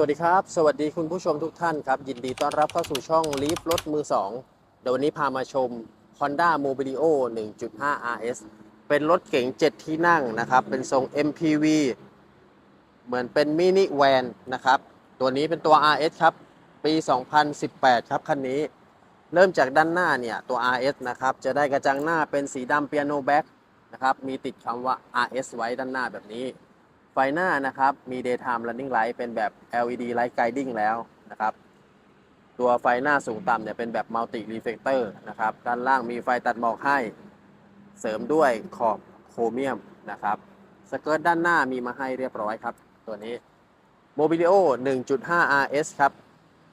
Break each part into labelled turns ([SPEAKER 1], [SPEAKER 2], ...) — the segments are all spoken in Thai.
[SPEAKER 1] สวัสดีครับ สวัสดีคุณผู้ชมทุกท่านครับ ยินดีต้อนรับเข้าสู่ช่องลีฟรถมือ 2 เดี๋ยววันนี้พามาชม Honda Mobilio 1.5 RS เป็นรถเก๋ง 7 ที่นั่งนะครับ เป็นทรง MPV เหมือนเป็นมินิแวนนะครับ ตัวนี้เป็นตัว RS ครับ ปี 2018 ครับ คันนี้ เริ่มจากด้านหน้าเนี่ย ตัว RS นะครับ จะได้กระจังหน้าเป็นสีดำเปียโนแบ็กนะครับ มีติดคำว่า RS ไว้ด้านหน้าแบบนี้ ฟหน้านะครับ มี daytime running light เป็นแบบ LED light guiding แล้วนะครับ ตัวไฟหน้าสูงต่ำเนี่ยเป็นแบบ multi reflector นะครับ ด้านล่างมีไฟตัดหมอกให้ เสริมด้วยขอบโครเมียมนะครับ สเกิร์ตด้านหน้ามีมาให้เรียบร้อยครับ ตัวนี้ Mobilio 1.5 RS ครับ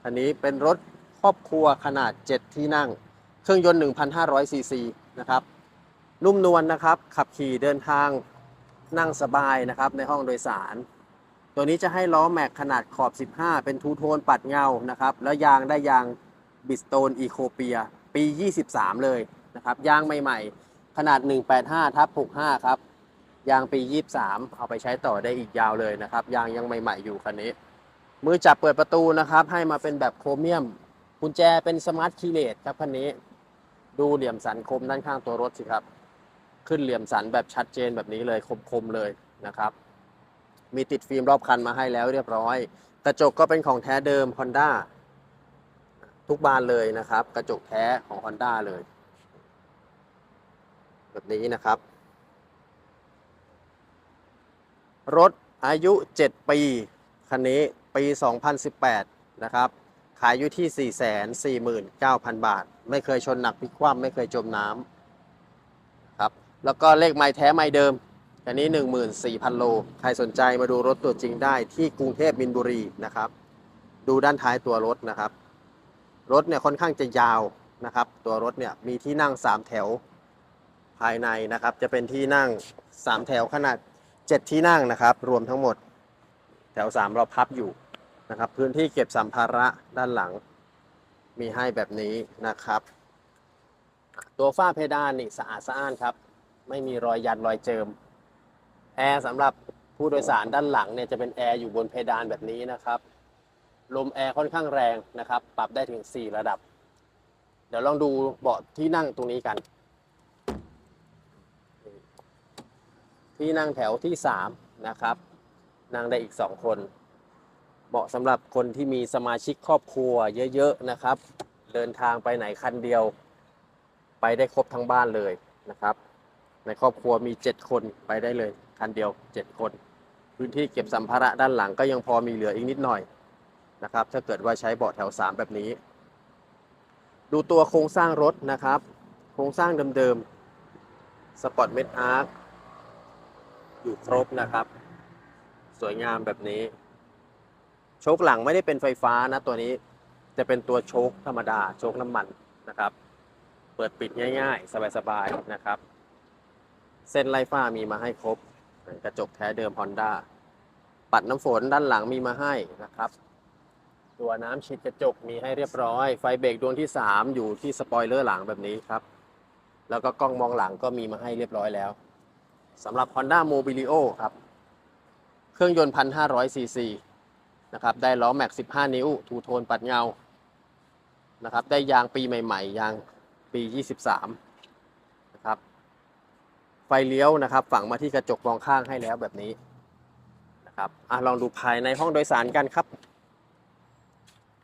[SPEAKER 1] อันนี้เป็นรถครอบครัวขนาด 7 ที่นั่ง เครื่องยนต์ 1,500ซีซีนะครับ นุ่มนวลนะครับ ขับขี่เดินทาง นั่งสบายนะครับในห้องโดยสาร ตัวนี้จะให้ล้อแม็กขนาดขอบ 15 เป็นทูโทนปัดเงานะครับ แล้วยางได้ยางบิสโตนอีโคเปีย ปี 23 เลยนะครับยางใหม่ๆ ขนาด 185ทับ65 ครับ ยางปี 23 เอาไปใช้ต่อได้อีกยาวเลยนะครับ ยางยังใหม่ ๆ อยู่คันนี้ มือจับเปิดประตูนะครับ ให้มาเป็นแบบโครเมียมกุญแจเป็นสมาร์ทคีเลสครับคันนี้ ดูเหลี่ยมสันคมด้านข้างตัวรถสิครับ ขึ้นเหลี่ยมสันแบบชัดเจนแบบนี้เลยคมๆเลยนะครับ มีติดฟิล์มรอบคันมาให้แล้วเรียบร้อย กระจกก็เป็นของแท้เดิม Honda ทุกบานเลยนะครับ กระจกแท้ของ Honda เลย แบบนี้นะครับ รถอายุ 7 ปี คันนี้ปี 2018 นะครับ ขายอยู่ที่ 449,000 บาท ไม่เคยชนหนักพลิกคว่ำไม่เคยจมน้ำ แล้วก็เลขไม้แท้ไม้เดิมอันนี้ 14,000 โล ใครสนใจมาดูรถตัวจริงได้ที่กรุงเทพมินบุรีนะครับ ดูด้านท้ายตัวรถนะครับ รถเนี่ยค่อนข้างจะยาวนะครับ ตัวรถเนี่ยมีที่นั่ง 3 แถวภายในนะครับ จะเป็นที่นั่ง 3 แถวขนาด 7 ที่นั่งนะครับ รวมทั้งหมดแถว 3 เราพับอยู่นะครับ พื้นที่เก็บสัมภาระด้านหลัง มีให้แบบนี้นะครับ ตัวฝ้าเพดานนี่สะอาดสะอ้านครับ ไม่มีรอยยันรอยเจิมแอร์สำหรับผู้โดยสารด้านหลังเนี่ยจะเป็นแอร์อยู่บนเพดานแบบนี้นะครับลมแอร์ค่อนข้างแรงนะครับ ปรับได้ถึง 4 ระดับ เดี๋ยวลองดูเบาะที่นั่งตรงนี้กัน ที่นั่งแถวที่ 3 นะครับ นั่งได้อีก 2 คน เหมาะสำหรับคนที่มีสมาชิกครอบครัวเยอะๆนะครับ เดินทางไปไหนคันเดียว ไปได้ครบทั้งบ้านเลยนะครับ ในครอบครัวมี 7 คนไปได้เลย คันเดียว 7 คน พื้นที่เก็บสัมภาระด้านหลังก็ยังพอมีเหลืออีกนิดหน่อยนะครับ ถ้าเกิดว่าใช้เบาะแถว 3 แบบนี้ ดูตัวโครงสร้างรถนะครับ โครงสร้างเดิมๆสปอร์ตเมดอาร์คอยู่ครบนะครับ สวยงามแบบนี้ โชคหลังไม่ได้เป็นไฟฟ้านะตัวนี้จะเป็นตัวโชคธรรมดา โชคน้ำมันนะครับ เปิดปิดง่าย ๆ สบายๆนะครับ เส้นไล่ฟ้ามีมาให้ครบ กระจกแท้เดิม Honda ปัดน้ำฝนด้านหลังมีมาให้นะครับ ตัวน้ำฉีดกระจกมีให้เรียบร้อย ไฟเบรกดวงที่ 3 อยู่ที่สปอยเลอร์หลังแบบนี้ครับ แล้วก็กล้องมองหลังก็มีมาให้เรียบร้อยแล้วสำหรับ Honda Mobilio ครับ เครื่องยนต์ 1,500 ซีซีนะครับ ได้ล้อแม็ก 15 นิ้ว ทูโทนปัดเงา นะครับ ได้ยางปีใหม่ ๆ ยางปี 23นะครับ ไฟเลี้ยวนะครับ ฝังมาที่กระจกมองข้างให้แล้วแบบนี้นะครับอะลองดูภายในห้องโดยสารกันครับ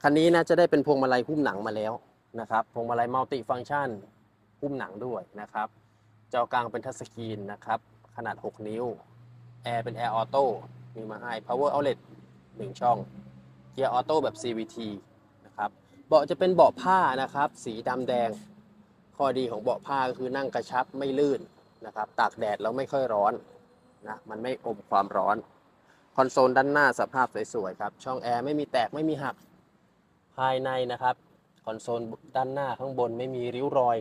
[SPEAKER 1] คันนี้นะจะได้เป็นพวงมาลัยหุ้มหนังมาแล้วนะครับพวงมาลัยมัลติฟังก์ชันหุ้มหนังด้วยนะครับจอกลางเป็นทัชสกรีนนะครับ ขนาด 6 นิ้วแอร์เป็นแอร์ออโต้มีมาให้ power outlet 1 ช่อง เกียร์ออโต้แบบ CVT นะครับเบาะจะเป็นเบาะผ้านะครับ สีดำแดง ข้อดีของเบาะผ้าก็คือนั่งกระชับไม่ลื่น นะครับ ตากแดดแล้วไม่ค่อยร้อนนะมันไม่อมความร้อน คอนโซลด้านหน้าสภาพสวยๆครับ ช่องแอร์ไม่มีแตกไม่มีหักภายในนะครับ คอนโซลด้านหน้าข้างบนไม่มีริ้วรอย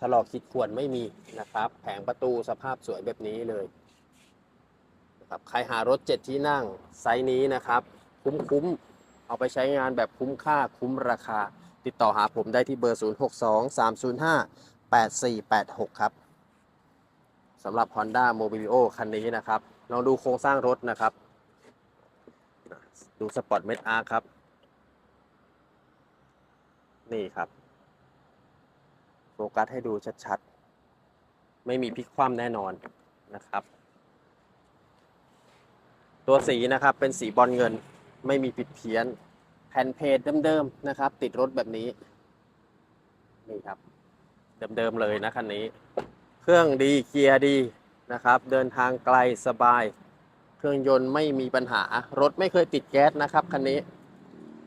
[SPEAKER 1] ถลอกขีดข่วนไม่มีนะครับ แผงประตูสภาพสวยแบบนี้เลยนะครับใครหารถ7ที่นั่งไซส์นี้นะครับ คุ้มๆเอาไปใช้งานแบบคุ้มค่าคุ้มราคา ติดต่อหาผมได้ที่เบอร์ 062 305 8486 ครับ สำหรับ Honda Mobilio คันนี้นะครับ ลองดูโครงสร้างรถนะครับ ดูสปอร์ตเมดอาร์ครับ นี่ครับ โฟกัสให้ดูชัดๆ ไม่มีพลิกคว่ำแน่นอนนะครับ ตัวสีนะครับเป็นสีบอลเงินไม่มีผิดเพี้ยน แผ่นเพจเดิมๆนะครับ ติดรถแบบนี้ นี่ครับ เดิมๆเลยนะคันนี้ เครื่องดีเกียร์ดีนะครับ เดินทางไกลสบาย เครื่องยนต์ไม่มีปัญหา รถไม่เคยติดแก๊สนะครับคันนี้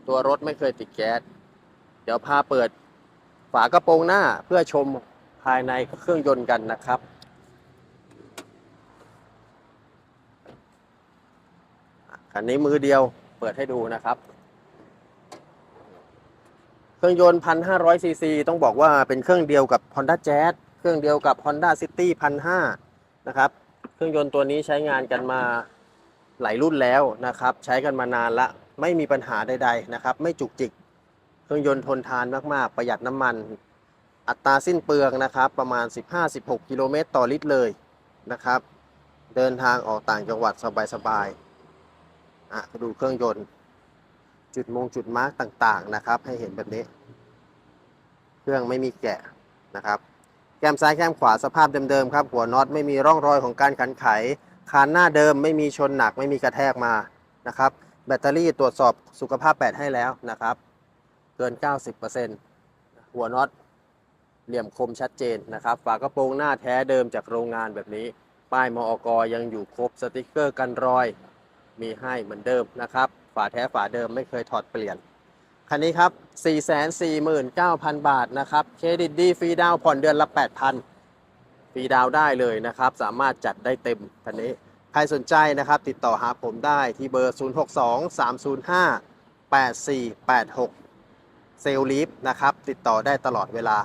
[SPEAKER 1] ตัวรถไม่เคยติดแก๊ส เดี๋ยวพาเปิดฝากระโปรงหน้าเพื่อชมภายในเครื่องยนต์กันนะครับ คันนี้มือเดียวเปิดให้ดูนะครับ เครื่องยนต์ 1,500ซีซีต้องบอกว่าเป็นเครื่องเดียวกับ Honda Jazz เครื่องเดียวกับ Honda City 1,500นะครับ เครื่องยนต์ตัวนี้ใช้งานกันมาหลายรุ่นแล้วนะครับ ใช้กันมานานละ ไม่มีปัญหาใดๆนะครับ ไม่จุกจิก เครื่องยนต์ทนทานมากๆ ประหยัดน้ำมัน อัตราสิ้นเปลืองนะครับ ประมาณ 15-16 กิโลเมตรต่อลิตรเลยนะครับ เดินทางออกต่างจังหวัดสบายๆอะดูเครื่องยนต์ จุดมงจุดมาร์กต่างๆนะครับ ให้เห็นแบบนี้ เครื่องไม่มีแกะนะครับ ก้มซ้ายแก้มขวาสภาพเดิมๆครับหัวน็อตไม่มีร่องรอยของการขันไข คานหน้าเดิมไม่มีชนหนักไม่มีกระแทกมานะครับ แบตเตอรี่ตรวจสอบสุขภาพแบตให้แล้วนะครับ เกิน 90%หัวน็อตเหลี่ยมคมชัดเจนนะครับ ฝากระโปรงหน้าแท้เดิมจากโรงงานแบบนี้ ป้ายมอกยังอยู่ครบสติกเกอร์กันรอย มีให้เหมือนเดิมนะครับ ฝาแท้ฝาเดิมไม่เคยถอดเปลี่ยน คันนี้ครับ 449,000 บาทนะครับเครดิตดีฟรีดาวน์ผ่อนเดือนละ 8,000ฟรีดาวน์ได้เลยนะครับ สามารถจัดได้เต็มคันนี้ ใครสนใจนะครับ ติดต่อหาผมได้ที่เบอร์ 062-305-8486 เซลลีฟนะครับ ติดต่อได้ตลอดเวลา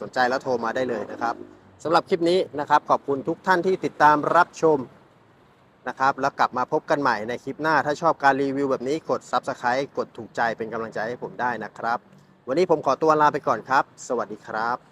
[SPEAKER 1] สนใจแล้วโทรมาได้เลยนะครับสำหรับคลิปนี้นะครับ ขอบคุณทุกท่านที่ติดตามรับชม นะครับ แล้วกลับมาพบกันใหม่ในคลิปหน้า ถ้าชอบการรีวิวแบบนี้กด Subscribe กดถูกใจเป็นกำลังใจให้ผมได้นะครับ วันนี้ผมขอตัวลาไปก่อนครับ สวัสดีครับ